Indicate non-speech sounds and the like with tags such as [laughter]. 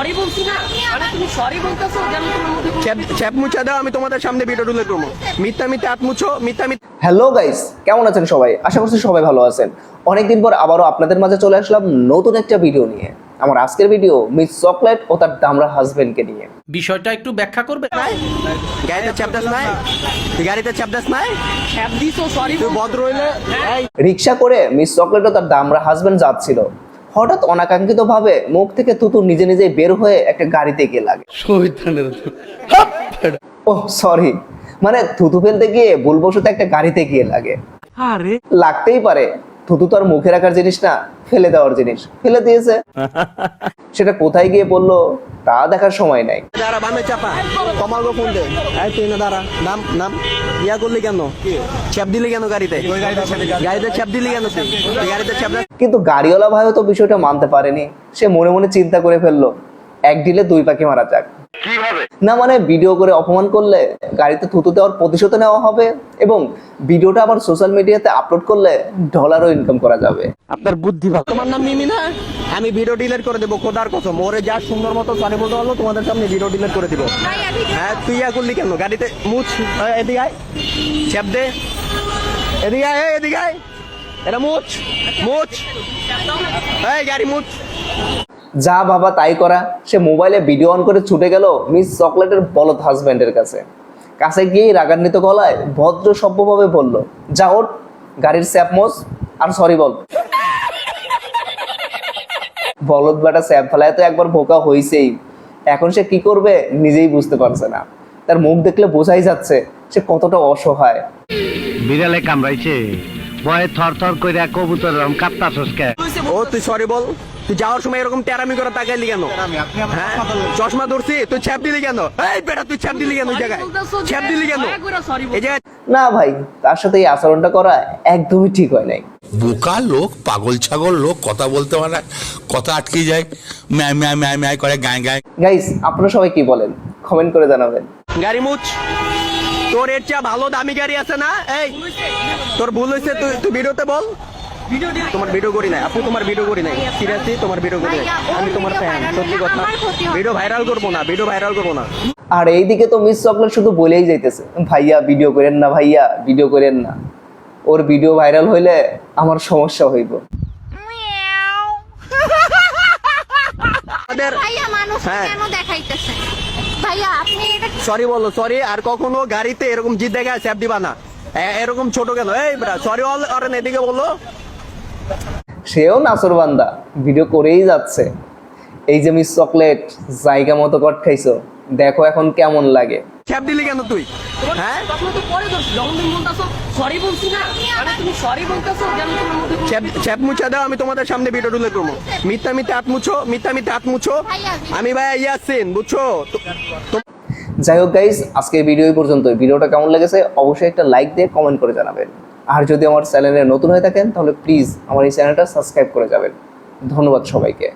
Sorry বলছি না? আরে তুমি সরি বলতেছো যে আমি তোমার মধ্যে চ্যাপ- চ্যাপ মুছা দাও আমি তোমাদের সামনে ভিডিও তুলে করব মিথ্যা মিথ্যা হাত মুছো মিথ্যা মিথ্যা হ্যালো গাইস কেমন আছেন সবাই? আশা করছি সবাই ভালো আছেন। অনেকদিন পর আবারও আপনাদের মাঝে চলে আসলাম নতুন একটা ভিডিও নিয়ে। আমার আজকের ভিডিও মিস চকলেট ও তার দামরা হাজবেন্ডকে নিয়ে। বিষয়টা একটু ব্যাখ্যা করবে? গাড়িতে চ্যাপ নাই? গাড়িতে চ্যাপ দাস নাই? হ্যাপ দিছো সরি তুই ভদ্র হইলে এই রিক্সা করে মিস চকলেট ও তার দামরা হাজবেন্ড যাচ্ছিল। হঠাৎ অনাকাঙ্ক্ষিত ভাবে মুখ থেকে তুতু নিজে নিজে বের হয়ে একটা গাড়িতে গিয়ে লাগে। ও সরি মানে থুতু ফেলতে গিয়ে ভুলবশত একটা গাড়িতে গিয়ে লাগে। আরে। লাগতেই পারে। থুতু তো আর মুখে রাখার জিনিস না ফেলে দেওয়ার জিনিস। ফেলে দিয়েছে। [laughs] সেটা কোথায় গিয়ে বলল তা দেখার সময় নাই। দাঁড়া বামে চাপা। কমাল গো ফোন দে। এই তুই না দাঁড়া নাম নাম। ইয়া করলি কেন? চ্যাপ দিলি কেন গাড়িতে? গাড়িতে চ্যাপ দিলি। কেন তুই? তুই গাড়িতে চ্যাপ কিন্তু গাড়িওয়ালা ভাইও তো বিষয়টা মানতে পারেনি। সে মনে মনে চিন্তা করে ফেলল এক ডিলে দুই পাখি মারা যাক। না মানে ভিডিও করে অপমান করলে গাড়িতে থুতু দেওয়ার প্রতিশোধ নেওয়া হবে এবং ভিডিওটা আবার সোশ্যাল মিডিয়াতে আপলোড করলে ডলারও ইনকাম করা যাবে। আপনার বুদ্ধি ভালো। তোমার নাম মিমি না? আমি ভিডিও ডিলেট করে দেবো খোদার কসম। ওরে যা সুন্দর মতো সরি বলতে পারল তোমাদের সামনে ভিডিও ডিলেট করে দিব। হ্যাঁ তুই ইয়া করলি কেন? গাড়িতে মুছ। এদিকে আয়। চ্যাপ দে। এদিকে আয় এদিকে আয়। এটা মুছ মুছ। এই গাড়ি মুছ। যা বাবা তাই করা। সে মোবাইলে ভিডিও অন করে ছুটে গেল মিস চকলেটের বলদ হাজব্যান্ডের কাছে। কাছে গিয়েই রাগান্বিত গলায় ভদ্র সভ্যভাবে বলল যা ওঠ গাড়ির স্যাপ মোস আর সরি বল। বলদ বেটা স্যাপ ফেলায় তো একবার বোকা হইছেই। এখন সে কি করবে নিজেই বুঝতে পারছে না। তার মুখ দেখলে বোঝাই যাচ্ছে সে কতটা অসহায়। বিড়ালে কামড়াইছে। ভয়ে থর থর কইরা কবুতর রম কাঁপতাছস কে ও তুই সরি বল। তুই যাওয়ার সময় এরকম টেরামি করে তাকাইলি কেন? হ্যাঁ? চশমা ধরছি তুই ছ্যাপ দিলি কেন? এই বেটা তুই ছ্যাপ দিলি কেন ওই জায়গায়? ছ্যাপ দিলি কেন? সরি এই জায়গায় না ভাই তার সাথে এই আচরণটা করা একদমই ঠিক হয় নাই। বোকা লোক পাগল ছাগল লোক কথা বলতে পারে না, কথা আটকে যায়। ম্যায় ম্যায় ম্যায় ম্যায় করে গায়ে গায়ে গাইস আপনারা সবাই কি বলেন? কমেন্ট করে জানাবেন। গাড়ি মুচ তোর এর চেয়ে ভালো দামি গাড়ি আছে না? এই তোর ভুল হয়েছে তুই তুই ভিডিওতে বল। ভিডিও তোমার ভিডিও করি নাই। আপু তোমার ভিডিও করি নাই। সিরিয়াসলি তোমার ভিডিও করি নাই। আমি তোমার ফ্যান সত্যি কথা। ভিডিও ভাইরাল করব না ভিডিও ভাইরাল করব না। আর এইদিকে তো মিস চকলেট শুধু বলেই যাইতেছে। ভাইয়া ভিডিও করেন না ভাইয়া ভিডিও করেন না। ওর ভিডিও ভাইরাল হইলে আমার সমস্যা হইব। মানুষ হ্যাঁ। কেন দেখাইতেছে? ভাইয়া আপনি এটা সরি বলো সরি আর কখনো গাড়িতে এরকম জিদ দেখা স্যাপ দিবা না এরকম ছোট কেন? এই সরি অল আর এদিকে বলল সেও নাসর বান্দা ভিডিও করেই যাচ্ছে। এই যে মিস চকলেট জায়গা মতো কট খাইছো। দেখো এখন কেমন লাগে। স্যাপ দিলি কেন তুই? হ্যাঁ? চ্যাপ মুছা দাও আমি তোমাদের সামনে ভিডিও তুলে করব মিথ্যা মিথ্যা হাত মুছো মিথ্যা মিথ্যা হাত মুছো। আমি ভাই ইয়াসিন বুঝছ? যাই হোক গাইস আজকের ভিডিও পর্যন্ত ভিডিওটা কেমন লেগেছে অবশ্যই একটা লাইক দিয়ে কমেন্ট করে জানাবেন। আর যদি আমার চ্যানেলে নতুন হয়ে থাকেন তাহলে প্লিজ আমার এই চ্যানেলটা সাবস্ক্রাইব করে যাবেন। ধন্যবাদ সবাইকে।